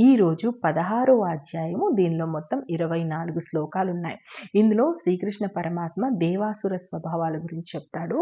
ఈరోజు పదహారో అధ్యాయము. దీనిలో మొత్తం ఇరవై నాలుగు శ్లోకాలు ఉన్నాయి ఇందులో శ్రీకృష్ణ పరమాత్మ దేవాసుర స్వభావాల గురించి చెప్తాడు.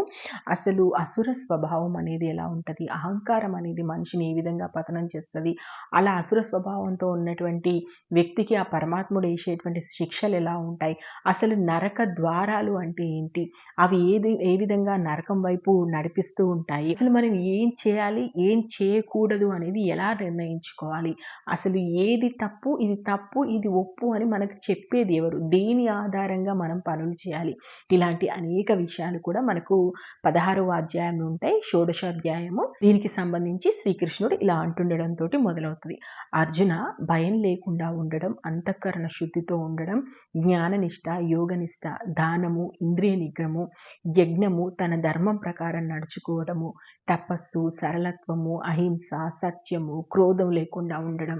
అసలు అసుర స్వభావం అనేది ఎలా ఉంటుంది? అహంకారం అనేది మనిషిని ఏ విధంగా పతనం చేస్తుంది? అలా అసుర స్వభావంతో ఉన్నటువంటి వ్యక్తికి ఆ పరమాత్ముడు వేసేటువంటి శిక్షలు ఎలా ఉంటాయి? అసలు నరక ద్వారాలు అంటే ఏంటి? అవి ఏది ఏ విధంగా నరకం వైపు నడిపిస్తూ ఉంటాయి? అసలు మనం ఏం చేయాలి? ఏం చేయకూడదు అనేది ఎలా నిర్ణయించుకోవాలి? అసలు ఏది తప్పు ఇది తప్పు ఇది ఒప్పు అని మనకు చెప్పేది ఎవరు దేని ఆధారంగా మనం పనులు చేయాలి? ఇలాంటి అనేక విషయాలు కూడా మనకు పదహారవ అధ్యాయంలో ఉంటాయి. షోడశాధ్యాయము దీనికి సంబంధించి శ్రీకృష్ణుడు ఇలా అంటుండడంతో మొదలవుతుంది. అర్జున భయం లేకుండా ఉండడం అంతఃకరణ శుద్ధితో ఉండడం జ్ఞాననిష్ట యోగనిష్ట దానము ఇంద్రియ నిగ్రహము యజ్ఞము తన ధర్మం ప్రకారం నడుచుకోవడము తపస్సు సరళత్వము అహింస సత్యము క్రోధం లేకుండా ఉండడం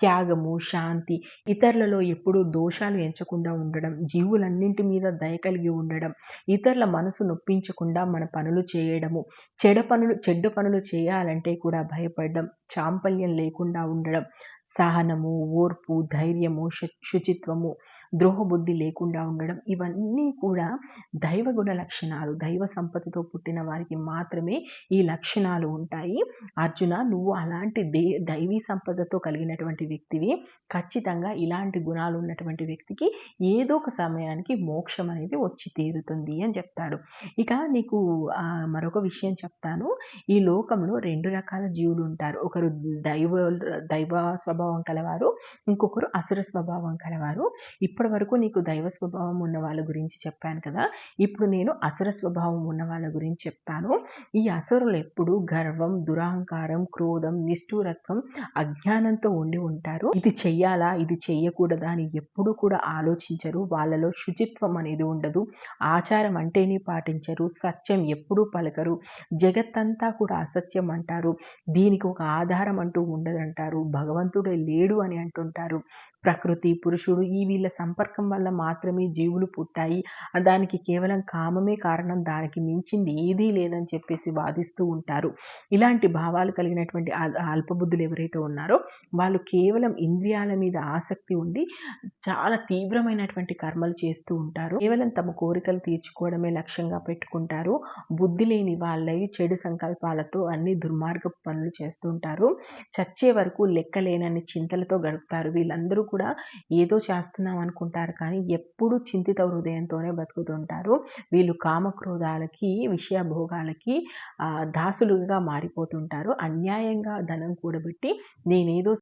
త్యాగము శాంతి ఇతరులలో ఎప్పుడూ దోషాలు ఎంచకుండా ఉండడం జీవులన్నింటి మీద దయ కలిగి ఉండడం ఇతరుల మనసు నొప్పించకుండా మన పనులు చేయడము చెడ పనులు చెడ్డ పనులు చేయాలంటే కూడా భయపడడం చాంపల్యం లేకుండా ఉండడం సహనము ఓర్పు ధైర్యము శుచిత్వము ద్రోహబుద్ధి లేకుండా ఉండడం ఇవన్నీ కూడా దైవగుణ లక్షణాలు దైవ సంపదతో పుట్టిన వారికి మాత్రమే ఈ లక్షణాలు ఉంటాయి. అర్జున నువ్వు అలాంటి దే దైవీ సంపదతో కలిగినటువంటి వ్యక్తివి. ఖచ్చితంగా ఇలాంటి గుణాలు ఉన్నటువంటి వ్యక్తికి ఏదో ఒక సమయానికి మోక్షం అనేది వచ్చి తీరుతుంది అని చెప్తాడు. ఇక నీకు మరొక విషయం చెప్తాను. ఈ లోకంలో రెండు రకాల జీవులు ఉంటారు. ఒకరు దైవ దైవ స్వభావం కలవారు. ఇంకొకరు అసుర స్వభావం కలవారు. ఇప్పటి వరకు నీకు దైవ స్వభావం ఉన్న వాళ్ళ గురించి చెప్పాను కదా. ఇప్పుడు నేను అసుర స్వభావం ఉన్న వాళ్ళ గురించి చెప్తాను. ఈ అసురులు ఎప్పుడు గర్వం దురహంకారం క్రోధం నిష్ఠూరత్వం అజ్ఞానంతో ఉండి ఉంటారు. ఇది చెయ్యాలా? ఇది చెయ్యకూడదా? అని ఎప్పుడు కూడా ఆలోచించరు. వాళ్ళలో శుచిత్వం అనేది ఉండదు. ఆచారం అంటేనే పాటించరు. సత్యం ఎప్పుడూ పలకరు. జగత్తంతా కూడా అసత్యం అంటారు. దీనికి ఒక ఆధారం అంటూ ఉండదంటారు. భగవంతుడే లేడు అని అంటుంటారు. ప్రకృతి పురుషుడు ఈ వీళ్ళ సంపర్కం వల్ల మాత్రమే జీవులు పుట్టాయి. దానికి కేవలం కామమే కారణం. దానికి మించింది ఏదీ లేదని చెప్పేసి వాదిస్తూ ఉంటారు. ఇలాంటి భావాలు కలిగినటువంటి అల్పబుద్ధులు ఎవరైతే ఉన్నారో వాళ్ళు కేవలం ఇంద్రియాల మీద ఆసక్తి ఉండి చాలా తీవ్రమైనటువంటి కర్మలు చేస్తూ ఉంటారు. కేవలం తమ కోరికలు తీర్చుకోవడమే లక్ష్యంగా పెట్టుకుంటారు. బుద్ధి లేని వాళ్ళై చెడు సంకల్పాలతో అన్ని దుర్మార్గ పనులు చేస్తూ ఉంటారు. చచ్చే వరకు లెక్కలేనన్ని చింతలతో గడుపుతారు. వీళ్ళందరూ కూడా ఏదో చేస్తున్నాం అనుకుంటారు కానీ ఎప్పుడు చింతిత హృదయంతోనే బతుకుతుంటారు వీళ్ళు కామక్రోధాలకి విషయ భోగాలకి దాసులుగా మారిపోతుంటారు అన్యాయంగా ధనం కూడబెట్టి నేనేదో